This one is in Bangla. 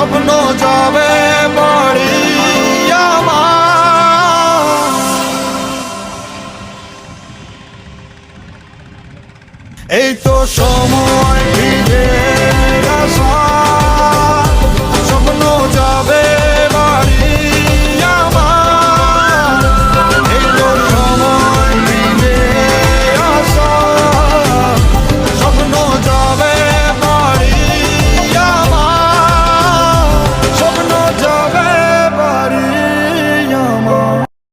স্বপ্ন যাবে বাড়ি এই তো সময় ফিরে